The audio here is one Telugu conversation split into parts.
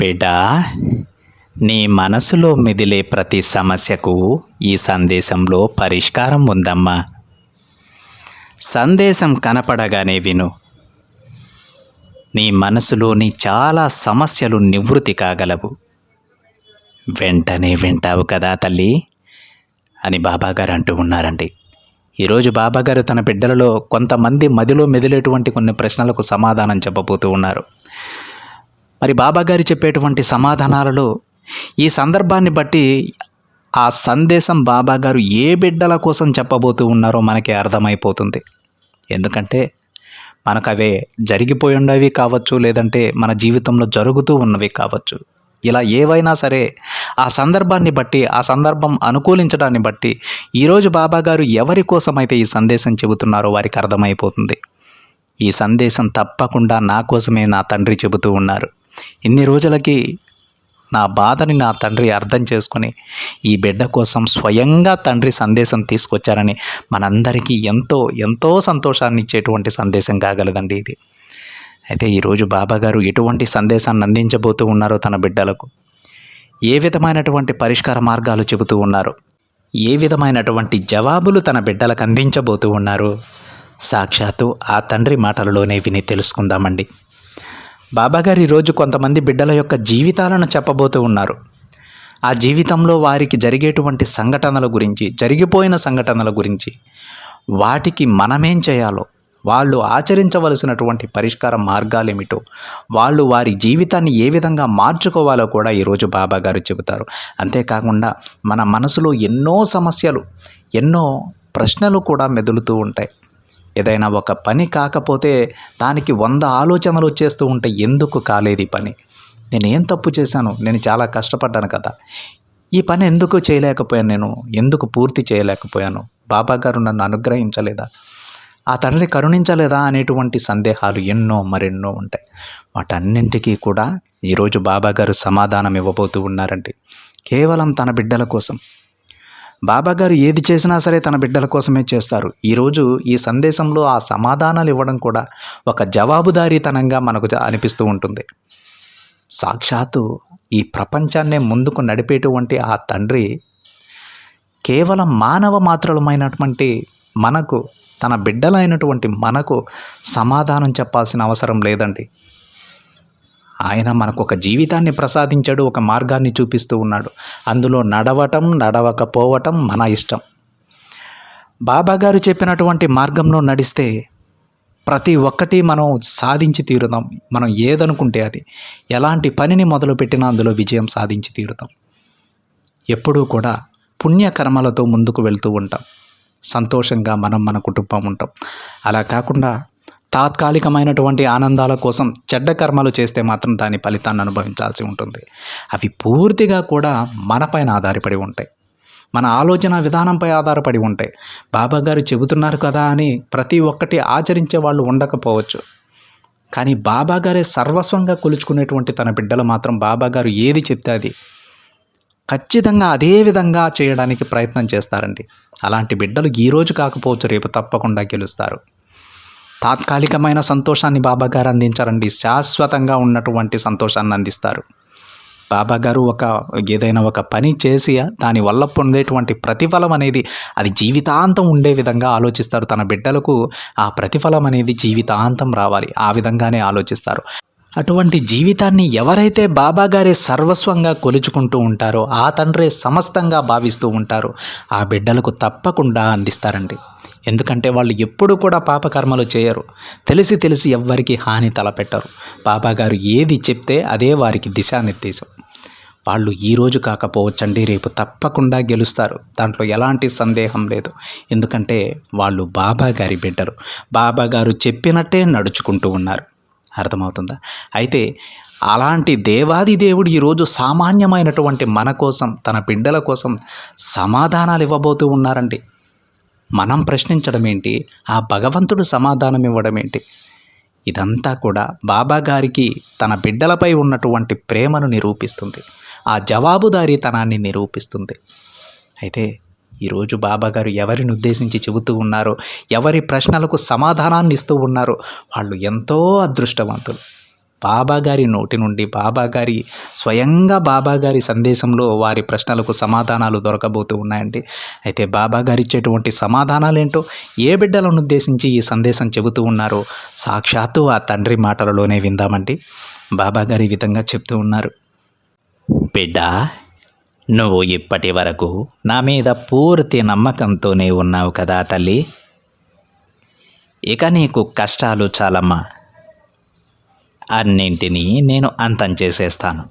బిడ్డ నీ మనసులో మెదిలే ప్రతి సమస్యకు ఈ సందేశంలో పరిష్కారం ఉందమ్మా. సందేశం కనపడగానే విను. నీ మనసులోని చాలా సమస్యలు నివృత్తి కాగలవు. వెంటనే వింటావు కదా తల్లి అని బాబాగారు అంటూ ఉన్నారండి. ఈరోజు బాబాగారు తన బిడ్డలలో కొంతమంది మదిలో మెదిలేటువంటి కొన్ని ప్రశ్నలకు సమాధానం చెప్పబోతూ ఉన్నారు. మరి బాబాగారు చెప్పేటువంటి సమాధానాలలో ఈ సందర్భాన్ని బట్టి ఆ సందేశం బాబాగారు ఏ బిడ్డల కోసం చెప్పబోతూ ఉన్నారో మనకి అర్థమైపోతుంది. ఎందుకంటే మనకు అవే జరిగిపోయి ఉండేవి కావచ్చు లేదంటే మన జీవితంలో జరుగుతూ ఉన్నవి కావచ్చు. ఇలా ఏవైనా సరే ఆ సందర్భాన్ని బట్టి ఆ సందర్భం అనుకూలించడాన్ని బట్టి ఈరోజు బాబాగారు ఎవరి కోసమైతే ఈ సందేశం చెబుతున్నారో వారికి అర్థమైపోతుంది. ఈ సందేశం తప్పకుండా నా కోసమే నా తండ్రి చెబుతూ ఉన్నారు. ఇన్ని రోజులకి నా బాధని నా తండ్రి అర్థం చేసుకుని ఈ బిడ్డ కోసం స్వయంగా తండ్రి సందేశం తీసుకొచ్చారని మనందరికీ ఎంతో ఎంతో సంతోషాన్ని ఇచ్చేటువంటి సందేశం కాగలదండి ఇది. అయితే ఈరోజు బాబాగారు ఎటువంటి సందేశాన్ని అందించబోతూ ఉన్నారో తన బిడ్డలకు? ఏ విధమైనటువంటి పరిష్కార మార్గాలు చెబుతూ ఉన్నారు? ఏ విధమైనటువంటి జవాబులు తన బిడ్డలకు అందించబోతూ ఉన్నారు? సాక్షాత్తు ఆ తండ్రి మాటలలోనే విని తెలుసుకుందామండి. బాబాగారు ఈరోజు కొంతమంది బిడ్డల యొక్క జీవితాలను చెప్పబోతూ ఉన్నారు. ఆ జీవితంలో వారికి జరిగేటువంటి సంఘటనల గురించి జరిగిపోయిన సంఘటనల గురించి వాటికి మనమేం చేయాలో వాళ్ళు ఆచరించవలసినటువంటి పరిష్కార మార్గాలు ఏమిటో వాళ్ళు వారి జీవితాన్ని ఏ విధంగా మార్చుకోవాలో కూడా ఈరోజు బాబా గారు చెబుతారు. అంతేకాకుండా మన మనసులో ఎన్నో సమస్యలు ఎన్నో ప్రశ్నలు కూడా మెదులుతూ ఉంటాయి. ఏదైనా ఒక పని కాకపోతే దానికి వంద ఆలోచనలు వచ్చేస్తూ ఉంటే ఎందుకు కాలేదు ఈ పని? నేను ఏం తప్పు చేశాను? నేను చాలా కష్టపడ్డాను కదా. ఈ పని ఎందుకు చేయలేకపోయాను నేను? ఎందుకు పూర్తి చేయలేకపోయాను? బాబా గారు నన్ను అనుగ్రహించలేదా? ఆ తండ్రి కరుణించలేదా అనేటువంటి సందేహాలు ఎన్నో మరెన్నో ఉంటాయి. వాటన్నింటికీ కూడా ఈరోజు బాబాగారు సమాధానం ఇవ్వబోతూ ఉన్నారండి. కేవలం తన బిడ్డల కోసం బాబాగారు ఏది చేసినా సరే తన బిడ్డల కోసమే చేస్తారు. ఈరోజు ఈ సందేశంలో ఆ సమాధానాలు ఇవ్వడం కూడా ఒక జవాబుదారీతనంగా మనకు అనిపిస్తూ ఉంటుంది. సాక్షాత్తు ఈ ప్రపంచాన్నే ముందుకు నడిపేటువంటి ఆ తండ్రి కేవలం మానవ మాత్రలమైనటువంటి మనకు తన బిడ్డలైనటువంటి మనకు సమాధానం చెప్పాల్సిన అవసరం లేదండి. ఆయన మనకు ఒక జీవితాన్ని ప్రసాదించాడు ఒక మార్గాన్ని చూపిస్తూ ఉన్నాడు. అందులో నడవటం నడవకపోవటం మన ఇష్టం. బాబా గారు చెప్పినటువంటి మార్గంలో నడిస్తే ప్రతి ఒక్కటి మనం సాధించి తీరుదాం మనం ఏదనుకుంటే అది. ఎలాంటి పనిని మొదలుపెట్టినా అందులో విజయం సాధించి తీరుతాం. ఎప్పుడూ కూడా పుణ్యకర్మలతో ముందుకు వెళ్తూ ఉంటాం. సంతోషంగా మనం మన కుటుంబం ఉంటాం. అలా కాకుండా తాత్కాలికమైనటువంటి ఆనందాల కోసం చెడ్డ కర్మలు చేస్తే మాత్రం దాని ఫలితాన్ని అనుభవించాల్సి ఉంటుంది. అవి పూర్తిగా కూడా మనపైన ఆధారపడి ఉంటాయి. మన ఆలోచన విధానంపై ఆధారపడి ఉంటాయి. బాబా గారు చెబుతున్నారు కదా అని ప్రతి ఒక్కటి ఆచరించే వాళ్ళు ఉండకపోవచ్చు. కానీ బాబా గారే సర్వస్వంగా కొలుచుకునేటువంటి తన బిడ్డలు మాత్రం బాబా గారు ఏది చెప్తే అది. ఖచ్చితంగా అదే విధంగా చేయడానికి ప్రయత్నం చేస్తారండి. అలాంటి బిడ్డలు ఈరోజు కాకపోవచ్చు రేపు తప్పకుండా గెలుస్తారు. తాత్కాలికమైన సంతోషాన్ని బాబాగారు అందించారండి. శాశ్వతంగా ఉన్నటువంటి సంతోషాన్ని అందిస్తారు. బాబాగారు ఒక ఏదైనా ఒక పని చేసి దాని వల్ల పొందేటువంటి ప్రతిఫలం అనేది అది జీవితాంతం ఉండే విధంగా ఆలోచిస్తారు. తన బిడ్డలకు ఆ ప్రతిఫలం అనేది జీవితాంతం రావాలి. ఆ విధంగానే ఆలోచిస్తారు. అటువంటి జీవితాన్ని ఎవరైతే బాబాగారే సర్వస్వంగా కొలుచుకుంటూ ఉంటారో ఆ తండ్రే సమస్తంగా భావిస్తూ ఉంటారో. ఆ బిడ్డలకు తప్పకుండా అందిస్తారండి. ఎందుకంటే వాళ్ళు ఎప్పుడు కూడా పాపకర్మలు చేయరు. తెలిసి తెలిసి ఎవ్వరికి హాని తలపెట్టరు. బాబాగారు ఏది చెప్తే అదే వారికి దిశానిర్దేశం. వాళ్ళు ఈరోజు కాకపోవచ్చండి రేపు తప్పకుండా గెలుస్తారు. దాంట్లో ఎలాంటి సందేహం లేదు. ఎందుకంటే వాళ్ళు బాబా గారి బిడ్డరు బాబా గారు చెప్పినట్టే నడుచుకుంటూ ఉన్నారు. అర్థమవుతుందా? అయితే అలాంటి దేవాది దేవుడు ఈరోజు సామాన్యమైనటువంటి మన కోసం తన బిడ్డల కోసం సమాధానాలు ఇవ్వబోతూ ఉన్నారండి. మనం ప్రశ్నించడం ఏంటి? ఆ భగవంతుడు సమాధానం ఇవ్వడం ఏంటి? ఇదంతా కూడా బాబా గారికి తన బిడ్డలపై ఉన్నటువంటి ప్రేమను నిరూపిస్తుంది. ఆ జవాబుదారీతనాన్ని నిరూపిస్తుంది. అయితే ఈరోజు బాబాగారు ఎవరిని ఉద్దేశించి చెబుతూ ఉన్నారో ఎవరి ప్రశ్నలకు సమాధానాన్ని ఇస్తూ ఉన్నారో వాళ్ళు ఎంతో అదృష్టవంతులు. బాబాగారి నోటి నుండి బాబాగారి స్వయంగా బాబాగారి సందేశంలో వారి ప్రశ్నలకు సమాధానాలు దొరకబోతూ ఉన్నాయండి. అయితే బాబాగారు ఇచ్చేటువంటి సమాధానాలు ఏంటో ఏ బిడ్డలను ఉద్దేశించి ఈ సందేశం చెబుతూ ఉన్నారో సాక్షాత్తు ఆ తండ్రి మాటలలోనే విందామండి. బాబాగారు ఈ విధంగా చెప్తూ ఉన్నారు. బిడ్డ నువ్వు ఇప్పటి వరకు నా మీద పూర్తి నమ్మకంతోనే ఉన్నావు కదా తల్లి. ఇక నీకు కష్టాలు చాలమ్మా. అన్నింటినీ నేను అంతం చేసేస్తాను.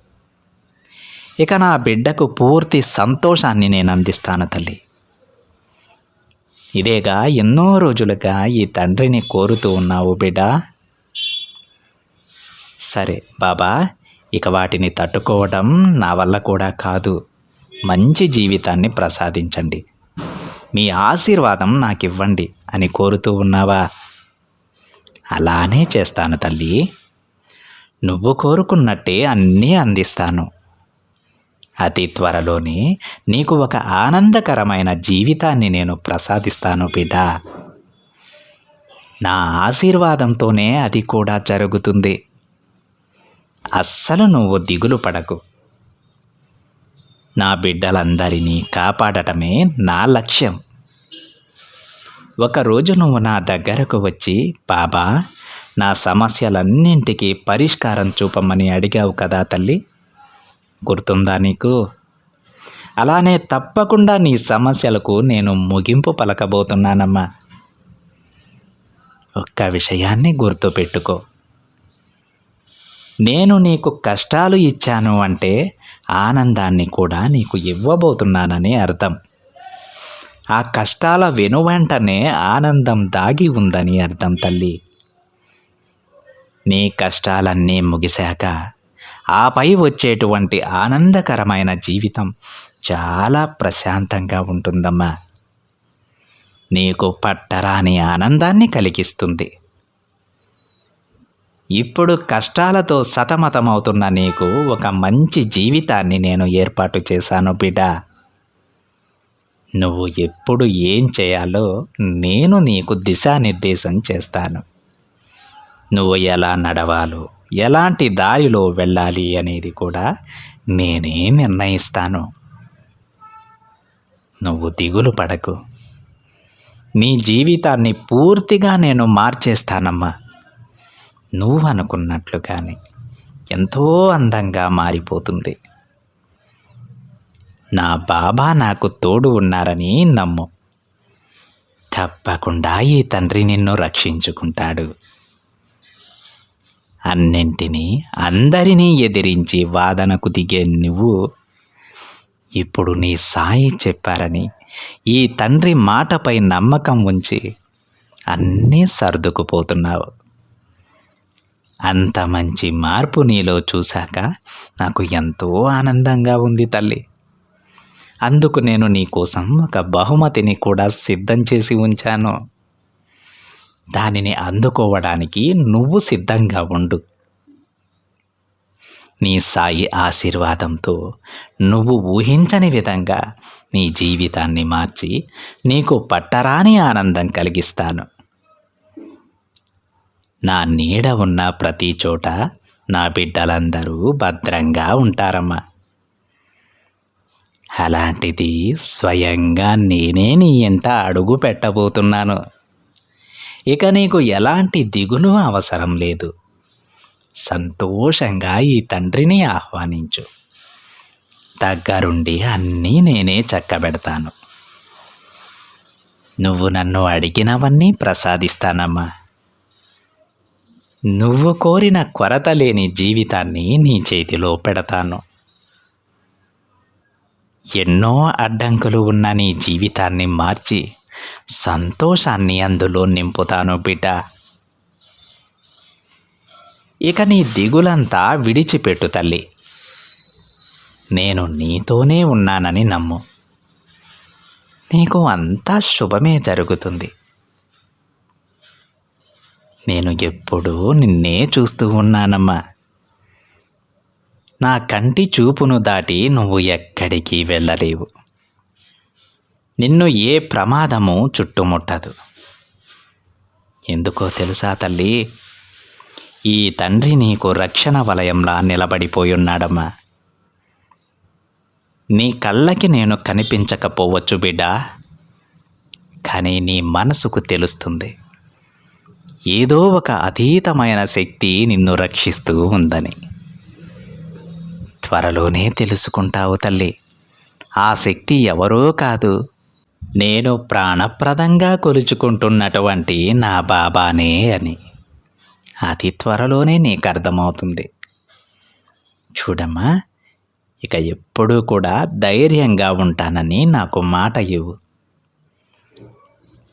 ఇక నా బిడ్డకు పూర్తి సంతోషాన్ని నేను అందిస్తాను తల్లి. ఇదేగా ఎన్నో రోజులుగా ఈ తండ్రిని కోరుతూ ఉన్నావు బిడ్డ. సరే బాబా ఇక వాటిని తట్టుకోవడం నా వల్ల కూడా కాదు. మంచి జీవితాన్ని ప్రసాదించండి. మీ ఆశీర్వాదం నాకు ఇవ్వండి అని కోరుతూ ఉన్నావా? అలానే చేస్తాను తల్లి. నువ్వు కోరుకున్నట్టే అన్నీ అందిస్తాను. అతి త్వరలోనే నీకు ఒక ఆనందకరమైన జీవితాన్ని నేను ప్రసాదిస్తాను బిడ్డ. నా ఆశీర్వాదంతోనే అది కూడా జరుగుతుంది. అస్సలు నువ్వు దిగులు పడకు. నా బిడ్డలందరినీ కాపాడటమే నా లక్ష్యం. ఒకరోజు నువ్వు నా దగ్గరకు వచ్చి బాబా నా సమస్యలన్నింటికీ పరిష్కారం చూపమని అడిగావు కదా తల్లి. గుర్తుందా నీకు? అలానే తప్పకుండా నీ సమస్యలకు నేను ముగింపు పలకబోతున్నానమ్మా. ఒక్క విషయాన్ని గుర్తుపెట్టుకో. నేను నీకు కష్టాలు ఇచ్చాను అంటే ఆనందాన్ని కూడా నీకు ఇవ్వబోతున్నానని అర్థం. ఆ కష్టాల వెనువెంటనే ఆనందం దాగి ఉందని అర్థం తల్లి. నీ కష్టాలన్నీ ముగిశాక ఆపై వచ్చేటువంటి ఆనందకరమైన జీవితం చాలా ప్రశాంతంగా ఉంటుందమ్మా. నీకు పట్టరాని ఆనందాన్ని కలిగిస్తుంది. ఇప్పుడు కష్టాలతో సతమతమవుతున్న నీకు ఒక మంచి జీవితాన్ని నేను ఏర్పాటు చేశాను బిడ్డ. నువ్వు ఎప్పుడు ఏం చేయాలో నేను నీకు దిశానిర్దేశం చేస్తాను. నువ్వు ఎలా నడవాలో ఎలాంటి దారిలో వెళ్ళాలి అనేది కూడా నేనే నిర్ణయిస్తాను. నువ్వు దిగులు పడకు. నీ జీవితాన్ని పూర్తిగా నేను మార్చేస్తానమ్మా. నువ్వు అనుకున్నట్లుగానే ఎంతో అందంగా మారిపోతుంది. నా బాబా నాకు తోడు ఉన్నారని నమ్ము. తప్పకుండా ఈ తండ్రి నిన్ను రక్షించుకుంటాడు. అన్నింటినీ అందరినీ ఎదిరించి వాదనకు దిగే నువ్వు ఇప్పుడు నీ సాయి చెప్పారని ఈ తండ్రి మాటపై నమ్మకం ఉంచి అన్నీ సర్దుకుపోతున్నావు. అంత మంచి మార్పు నీలో చూశాక నాకు ఎంతో ఆనందంగా ఉంది తల్లి. అందుకు నేను నీకోసం ఒక బహుమతిని కూడా సిద్ధం చేసి ఉంచాను. దానిని అందుకోవడానికి నువ్వు సిద్ధంగా ఉండు. నీ సాయి ఆశీర్వాదంతో నువ్వు ఊహించని విధంగా నీ జీవితాన్ని మార్చి నీకు పట్టరాని ఆనందం కలిగిస్తాను. నా నీడ ఉన్న ప్రతి చోట నా బిడ్డలందరూ భద్రంగా ఉంటారమ్మా. అలాంటిది స్వయంగా నేనే నీ ఇంట అడుగు పెట్టబోతున్నాను. ఇక నీకు ఎలాంటి దిగులు అవసరం లేదు. సంతోషంగా ఈ తండ్రిని ఆహ్వానించు. దగ్గరుండి అన్నీ నేనే చక్కబెడతాను. నువ్వు నన్ను అడిగినవన్నీ ప్రసాదిస్తానమ్మా. నువ్వు కోరిన కొరత లేని జీవితాన్ని నీ చేతిలో పెడతాను. ఎన్నో అడ్డంకులు ఉన్న నీ జీవితాన్ని మార్చి సంతోషాన్ని అందులో నింపుతాను బిడ్డ. ఇక నీ దిగులంతా విడిచిపెట్టు తల్లి. నేను నీతోనే ఉన్నానని నమ్ము. నీకు అంతా శుభమే జరుగుతుంది. నేను ఎప్పుడూ నిన్నే చూస్తూ ఉన్నానమ్మా. నా కంటి చూపును దాటి నువ్వు ఎక్కడికి వెళ్ళలేవు. నిన్ను ఏ ప్రమాదము చుట్టుముట్టదు. ఎందుకో తెలుసా తల్లి? ఈ తండ్రి నీకు రక్షణ వలయంలా నిలబడిపోయున్నాడమ్మా. నీ కళ్ళకి నేను కనిపించకపోవచ్చు బిడ్డ. కానీ నీ మనసుకు తెలుస్తుంది. ఏదో ఒక అతీతమైన శక్తి నిన్ను రక్షిస్తూ ఉందని. త్వరలోనే తెలుసుకుంటావు తల్లి. ఆ శక్తి ఎవరో కాదు. నేను ప్రాణప్రదంగా కొలుచుకుంటున్నటువంటి నా బాబానే అని. అతి త్వరలోనే నీకు అర్థమవుతుంది. చూడమ్మా ఇక ఎప్పుడూ కూడా ధైర్యంగా ఉంటానని నాకు మాట ఇవ్వు.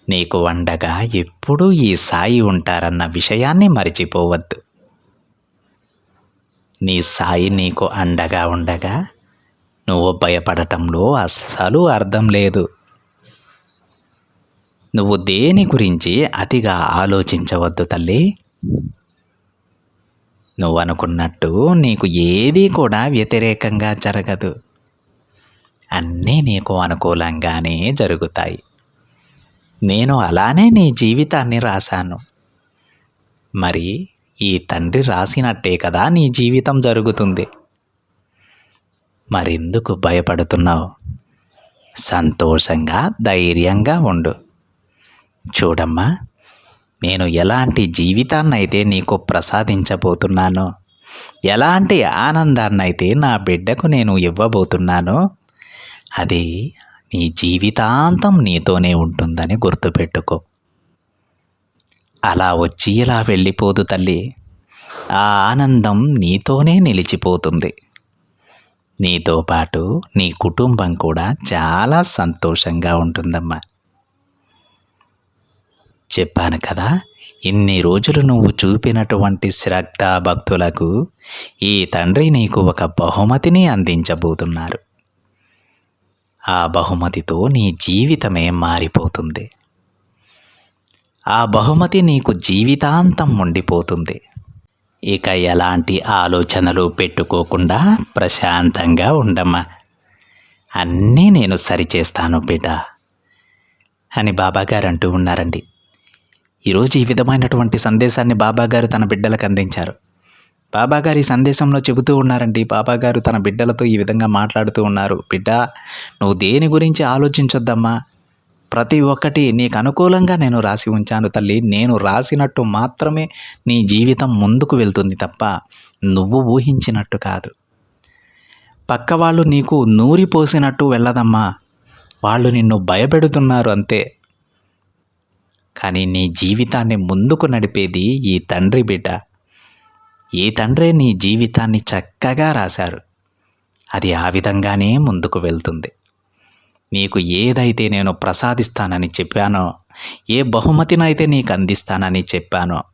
నీకు వండగా ఎప్పుడూ ఈ సాయి ఉంటారన్న విషయాన్ని మరిచిపోవద్దు. నీ సాయి నీకు అండగా ఉండగా నువ్వు భయపడటంలో అస్సలు అర్థం లేదు. నువ్వు దేని గురించి అతిగా ఆలోచించవద్దు తల్లి. నువ్వు అనుకున్నట్టు నీకు ఏదీ కూడా వ్యతిరేకంగా జరగదు. అన్నీ నీకు అనుకూలంగానే జరుగుతాయి. నేను అలానే నీ జీవితాన్ని రాశాను. మరి ఈ తండ్రి రాసినట్టే కదా నీ జీవితం జరుగుతుంది. మరెందుకు భయపడుతున్నావు? సంతోషంగా ధైర్యంగా ఉండు. చూడమ్మా నేను ఎలాంటి జీవితాన్నైతే నీకు ప్రసాదించబోతున్నానో ఎలాంటి ఆనందాన్నైతే నా బిడ్డకు నేను ఇవ్వబోతున్నానో అది నీ జీవితాంతం నీతోనే ఉంటుందని గుర్తుపెట్టుకో. అలా వచ్చి ఇలా వెళ్ళిపోదు తల్లి. ఆ ఆనందం నీతోనే నిలిచిపోతుంది. నీతో పాటు నీ కుటుంబం కూడా చాలా సంతోషంగా ఉంటుందమ్మా. చెప్పాను కదా ఇన్ని రోజులు నువ్వు చూపినటువంటి శ్రద్ధ భక్తులకు ఈ తండ్రి నీకు ఒక బహుమతిని అందించబోతున్నారు. ఆ బహుమతితో నీ జీవితమే మారిపోతుంది. ఆ బహుమతి నీకు జీవితాంతం ఉండిపోతుంది. ఇక ఎలాంటి ఆలోచనలు పెట్టుకోకుండా ప్రశాంతంగా ఉండమ్మా. అన్నీ నేను సరిచేస్తాను బిడ్డ. అని బాబాగారు అంటూ ఉన్నారండి. ఈరోజు ఈ విధమైనటువంటి సందేశాన్ని బాబాగారు తన బిడ్డలకు అందించారు. బాబాగారు ఈ సందేశంలో చెబుతూ ఉన్నారండి. బాబాగారు తన బిడ్డలతో ఈ విధంగా మాట్లాడుతూ ఉన్నారు. బిడ్డ నువ్వు దేని గురించి ఆలోచించొద్దమ్మా? ప్రతి ఒక్కటి నీకు అనుకూలంగా నేను రాసి ఉంచాను తల్లి. నేను రాసినట్టు మాత్రమే నీ జీవితం ముందుకు వెళ్తుంది తప్ప నువ్వు ఊహించినట్టు కాదు. పక్క వాళ్ళు నీకు నూరిపోసినట్టు వెళ్ళదమ్మా. వాళ్ళు నిన్ను భయపెడుతున్నారు అంతే. కానీ నీ జీవితాన్ని ముందుకు నడిపేది ఈ తండ్రి బిడ్డ. ఈ తండ్రే నీ జీవితాన్ని చక్కగా రాశారు. అది ఆ విధంగానే ముందుకు వెళ్తుంది. నీకు ఏదైతే నేను ప్రసాదిస్తానని చెప్పానో ఏ బహుమతినైతే నీకు అందిస్తానని చెప్పానో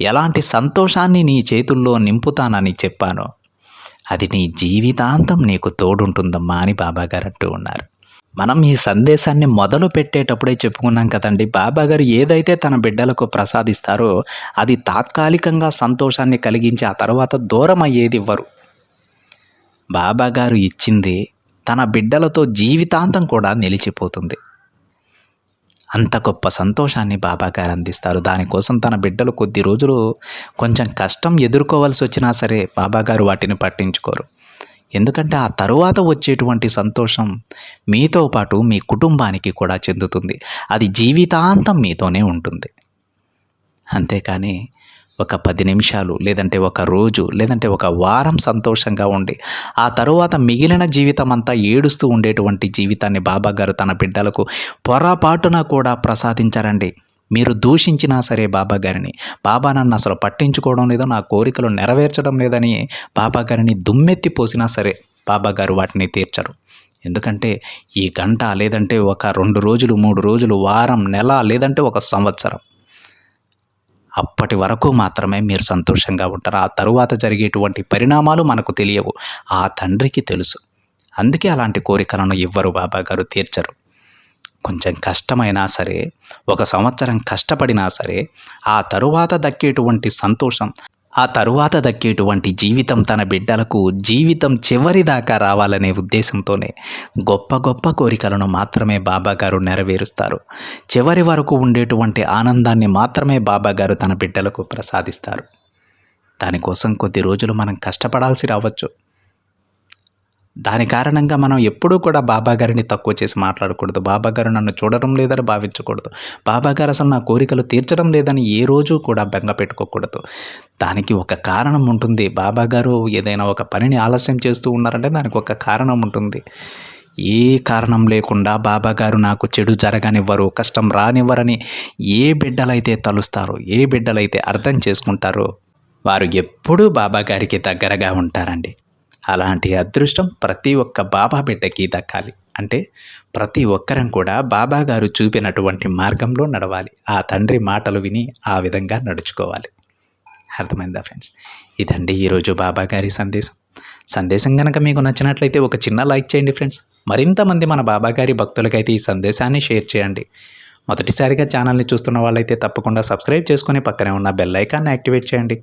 ఎలాంటి సంతోషాన్ని నీ చేతుల్లో నింపుతానని చెప్పానో అది నీ జీవితాంతం నీకు తోడుంటుందమ్మా అని బాబాగారు అంటూ ఉన్నారు. మనం ఈ సందేశాన్ని మొదలు పెట్టేటప్పుడే చెప్పుకున్నాం కదండి. బాబాగారు ఏదైతే తన బిడ్డలకు ప్రసాదిస్తారో అది తాత్కాలికంగా సంతోషాన్ని కలిగించి ఆ తర్వాత దూరం అయ్యేది ఇవ్వరు. బాబాగారు ఇచ్చింది తన బిడ్డలతో జీవితాంతం కూడా నిలిచిపోతుంది. అంత గొప్ప సంతోషాన్ని బాబాగారు అందిస్తారు. దానికోసం తన బిడ్డలు కొద్ది రోజులు కొంచెం కష్టం ఎదుర్కోవాల్సి వచ్చినా సరే బాబాగారు వాటిని పట్టించుకోరు. ఎందుకంటే ఆ తరువాత వచ్చేటువంటి సంతోషం మీతో పాటు మీ కుటుంబానికి కూడా చెందుతుంది. అది జీవితాంతం మీతోనే ఉంటుంది. అంతేకాని ఒక పది నిమిషాలు లేదంటే ఒక రోజు లేదంటే ఒక వారం సంతోషంగా ఉండి ఆ తరువాత మిగిలిన జీవితం అంతా ఏడుస్తూ ఉండేటువంటి జీవితాన్ని బాబా గారు తన బిడ్డలకు పొరపాటున కూడా ప్రసాదించారండి. మీరు దూషించినా సరే బాబా గారిని. బాబా నన్ను అసలు పట్టించుకోవడం లేదో నా కోరికలు నెరవేర్చడం లేదని బాబా గారిని దుమ్మెత్తి పోసినా సరే బాబా గారు వాటిని తీర్చరు. ఎందుకంటే ఈ గంట లేదంటే ఒక రెండు రోజులు మూడు రోజులు వారం నెల లేదంటే ఒక సంవత్సరం. అప్పటి వరకు మాత్రమే మీరు సంతోషంగా ఉంటారు. ఆ తరువాత జరిగేటువంటి పరిణామాలు మనకు తెలియవు. ఆ తండ్రికి తెలుసు. అందుకే అలాంటి కోరికలను ఇవ్వరు బాబా గారు తీర్చరు. కొంచెం కష్టమైనా సరే ఒక సంవత్సరం కష్టపడినా సరే ఆ తరువాత దక్కేటువంటి సంతోషం ఆ తరువాత దక్కేటువంటి జీవితం తన బిడ్డలకు జీవితం చివరి దాకా రావాలనే ఉద్దేశంతోనే గొప్ప గొప్ప కోరికలను మాత్రమే బాబాగారు నెరవేరుస్తారు. చివరి వరకు ఉండేటువంటి ఆనందాన్ని మాత్రమే బాబాగారు తన బిడ్డలకు ప్రసాదిస్తారు. దానికోసం కొద్ది రోజులు మనం కష్టపడాల్సి రావచ్చు. దాని కారణంగా మనం ఎప్పుడూ కూడా బాబా గారిని తక్కువ చేసి మాట్లాడకూడదు. బాబా గారు నన్ను చూడడం లేదని భావించకూడదు. బాబా గారు అసలు నా కోరికలు తీర్చడం లేదని ఏ రోజు కూడా బెంగ పెట్టుకోకూడదు. దానికి ఒక కారణం ఉంటుంది. బాబా గారు ఏదైనా ఒక పనిని ఆలస్యం చేస్తూ ఉన్నారంటే దానికి ఒక కారణం ఉంటుంది. ఏ కారణం లేకుండా బాబా గారు నాకు చెడు జరగనివ్వరు కష్టం రానివ్వరని ఏ బిడ్డలైతే తలుస్తారో ఏ బిడ్డలైతే అర్థం చేసుకుంటారో వారు ఎప్పుడూ బాబా గారికి దగ్గరగా ఉంటారండి. అలాంటి అదృష్టం ప్రతి ఒక్క బాబా బిడ్డకి దక్కాలి. అంటే ప్రతి ఒక్కరం కూడా బాబా గారు చూపినటువంటి మార్గంలో నడవాలి. ఆ తండ్రి మాటలు విని ఆ విధంగా నడుచుకోవాలి. అర్థమైందా ఫ్రెండ్స్? ఇదండి ఈరోజు బాబా గారి సందేశం. సందేశం కనుక మీకు నచ్చినట్లయితే ఒక చిన్న లైక్ చేయండి ఫ్రెండ్స్. మరింతమంది మన బాబాగారి భక్తులకైతే ఈ సందేశాన్ని షేర్ చేయండి. మొదటిసారిగా ఛానల్ని చూస్తున్న వాళ్ళైతే తప్పకుండా సబ్స్క్రైబ్ చేసుకుని పక్కనే ఉన్న బెల్ ఐకాన్ని యాక్టివేట్ చేయండి.